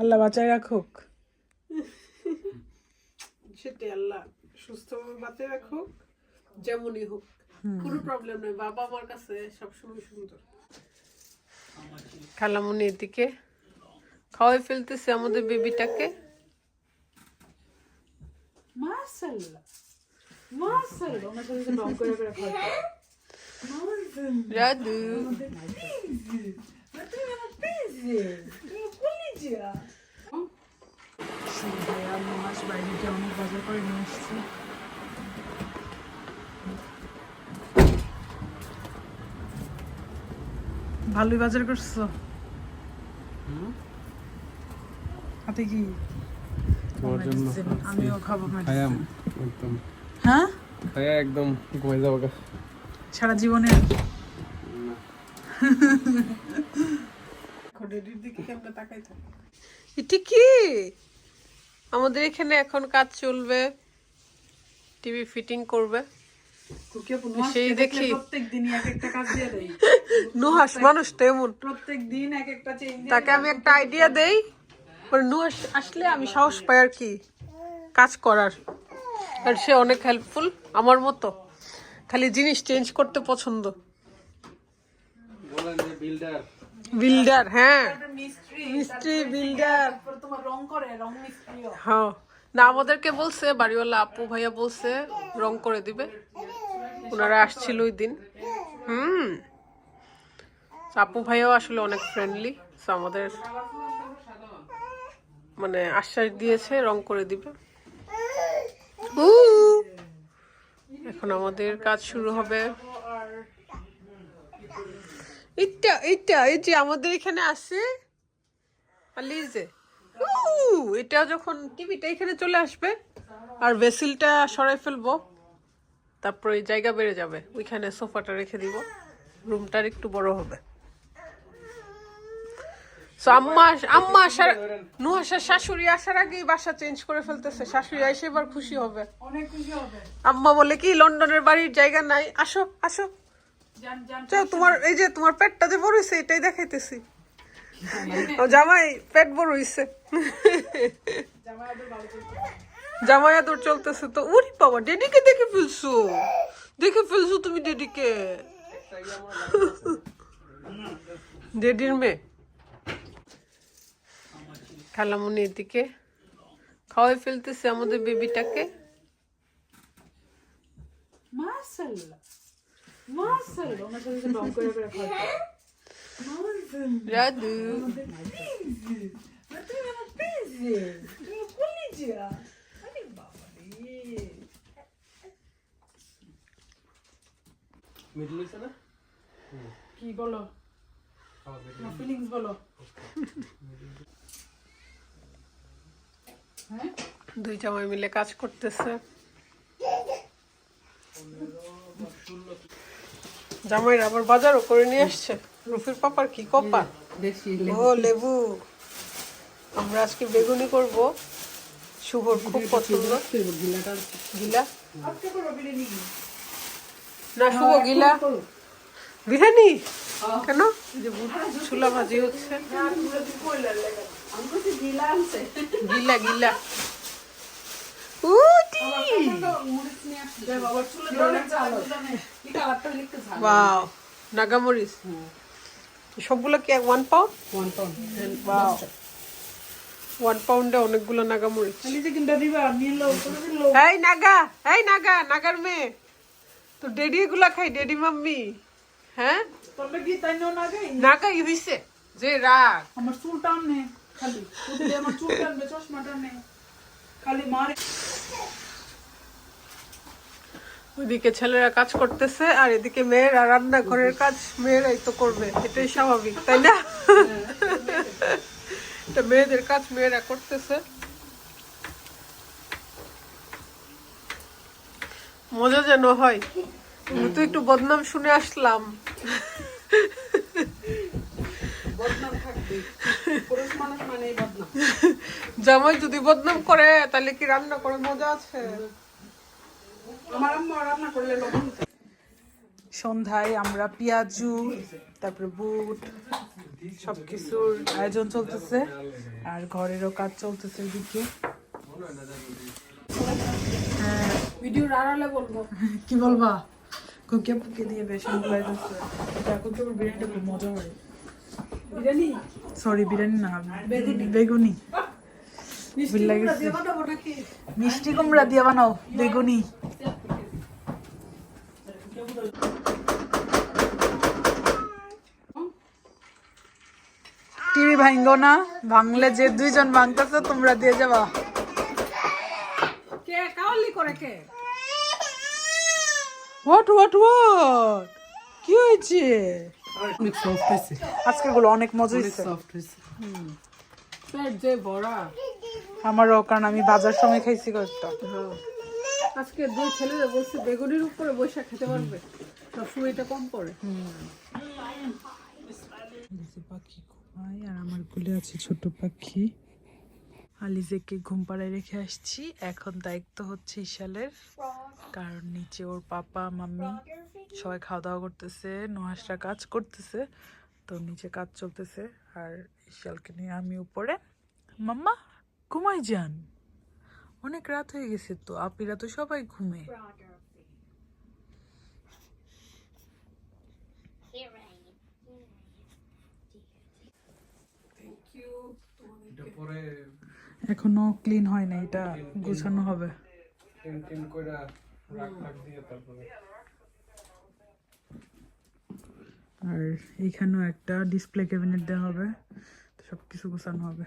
আল্লাহ বাঁচায় রাখুক। সেটাই আল্লাহ সুস্থভাবে বাঁচে রাখুক যেমনই হোক। কোনো প্রবলেম নেই বাবা আমার কাছে সবসময় সুন্দর। খালামুনি এদিকে খাওয়াই ফেলতেছে আমাদের বেবিটাকে। মাশাআল্লাহ মাশাআল্লাহ ওনার সাথে রং করে করে খাওয়া রাধু মাস বাইরে গিয়ে অনেক বাজার করে নিয়ে এসছি ভালোই বাজার করছ? হাতে কি? তোমার জন্য আমিও খাব খায়াম একদম। হ্যাঁ? খায়া একদম ঘুমাই যাব গা। সারা জীবনে খড়ের দিকে কেমন তাকাই থাকে এটি কি? আমাদের এখানে এখন কাজ চলবে টিভি ফিটিং করবে। সেই দেখি। প্রত্যেক দিনই এক একটা কাজ দিয়ে দেয়। নুহাস মানুষটা এমন। প্রত্যেক দিন এক একটা চেঞ্জ তাকে আমি একটা আইডিয়া দেই নুহাস আসলে আমি সাহস পাই আর কি কাজ করার। আর সে অনেক হেল্পফুল আমার মতো। খালি জিনিস চেঞ্জ করতে পছন্দ। বিল্ডার বিল্ডার হ্যাঁ। মিস্ত্রি বিল্ডার। তোমার রং করে রং মিস্ত্রিও হ্যাঁ। না আমাদেরকে বলছে বাড়িওয়ালা আপু ভাইয়া বলছে রং করে দিবে। ওনারা আসছিল ওই দিন। হুম। আপু ভাইয়াও আসলে অনেক ফ্রেন্ডলি আমাদের মানে আশ্বাস দিয়েছে রং করে দিবে। এখন আমাদের কাজ শুরু হবে। এইটা এইটা এই যে আমাদের এখানে আছে এটা যখন টিভিটা এখানে চলে আসবে আর ভেসিলটা সরাই ফেলব তারপর জায়গা বেড়ে যাবে। ওইখানে সোফাটা রেখে দিব রুমটার একটু বড় হবে। আম্মা আম্মা আসার নুহাসার শাশুড়ি আসার আগেই বাসা চেঞ্জ করে ফেলতেছে। শাশুড়ি এসে এবার খুশি হবে। আম্মা বলে কি লন্ডনের বাড়ির জায়গা নাই? আসো আসো। তোমার এই যে তোমার পেটটা যে বড় হয়েছে এটাই দেখাইতেছি। জামাই, পেট বড় হয়েছে জামাই আদর চলতেছে তো। উরি বাবা, ডেডিকে দেখে ফেলছো? দেখে ফেলছো তুমি ডেডিকে? ডেডির মেয়ে। খালামুনি এদিকে। খাওয়াই ফেলতেছে আমাদের বেবিটাকে। মাশাআল্লাহ মাশাআল্লাহ ওনার সাথে রং করে করে খাওয়া না কি বলো ফিলিংস বলো হ্যাঁ দুই জামাই মিলে কাজ করতেছে জামাইরা আবার বাজারও করে নিয়ে আসছে রুফির পাপার কি কপা ও লেবু। আমরা আজকে বেগুনি করব। শুভর খুব পছন্দ। গিলা? না শুভ গিলা। বিরিয়ানি? কেন? যে ছোলা ভাজি হচ্ছে। গিলা গিলা ওয়াও নাগামরিচ সবগুলো কি one pound one pound one পাউন্ডে অনেকগুলো করে দিলো। এই নাগা এই নাগা নাগার মেয়ে। তো ডেডি এগুলা খাই ডেডি মাম্মি। হ্যাঁ? তবে কি তাই নো না গাই নাগা ইউইছে যে রাগ। আমার চুল টাননে খালি। আমার চুল টানবে চশমা টাননে খালি মারে। ওইদিকে ছেলেরা কাজ করতেছে আর এদিকে মেয়েরা রান্নাঘরের কাজ মেয়েরাই তো করবে এটাই স্বাভাবিক তাই না? মেয়েদের কাজ মেয়েরা করতেছে। মজা যেন হয়। আমি তো একটু বদনাম শুনে আসলাম। জামাই যদি বদনাম করে তাহলে কি রান্না করে মজা আছে আমার আম্মা রান্না করলে লবণ সন্ধ্যায় আমরা পেঁয়াজু তারপরে বুট সবকিছুর আয়োজন চলতেছে। আর ঘরেরও কাজ চলতেছে এদিকে। ভিডিওর আড়ালে বলব। কি বলবা? কুকে পুকে দিয়ে বেসন গুলাই দিচ্ছে এখন তো বিরিয়ানিটা খুব মজা হয়। বিরিয়ানি? সরি বিরিয়ানি না বেগুনি। মিষ্টি কুমড়া দিয়ে বানাও বেগুনি। টিভি ভাঙ্গো না ভাঙলে যে দুইজন ভাঙতেছে তোমরা দিয়ে যাবা। কে কাওয়ালি করে কে? হোয়াট হোয়াট হোয়াট কি হয়েছে? অনেক সফট হয়েছে। আজকেরগুলো অনেক মজা হয়েছে। সফট হয়েছে। পেট যে বড়া আমারও কারণ আমি বাজার সময় খাইছি কয়েকটা। হ্যাঁ। আজকে দুই ছেলেরা বলছে বেগুনির উপরে বসে খেতে পারবে। সবসময় এটা কম পড়ে। পাখি ঘুমায় আর আমার কোলে আছে ছোট পাখি। আলিজেকে ঘুম পাড়ায় রেখে আসছি। এখন দায়িত্ব হচ্ছে ইশালের কারণ নিচে ওর পাপা, মাম্মি সবাই খাওয়া দাওয়া করতেছে নোহাসরা কাজ করতেছে। তো নিচে কাজ চলতেছে। আর ইশালকে নিয়ে আমি উপরে। মাম্মা, ঘুমাই যান। অনেক রাত হয়ে গেছে তো আপিরা তো সবাই ঘুমে। এখনও ক্লিন হয় না এটা গুছানো হবে। আর এইখানেও একটা ডিসপ্লে ক্যাবিনেট দেওয়া হবে তো সব কিছু গোছানো হবে।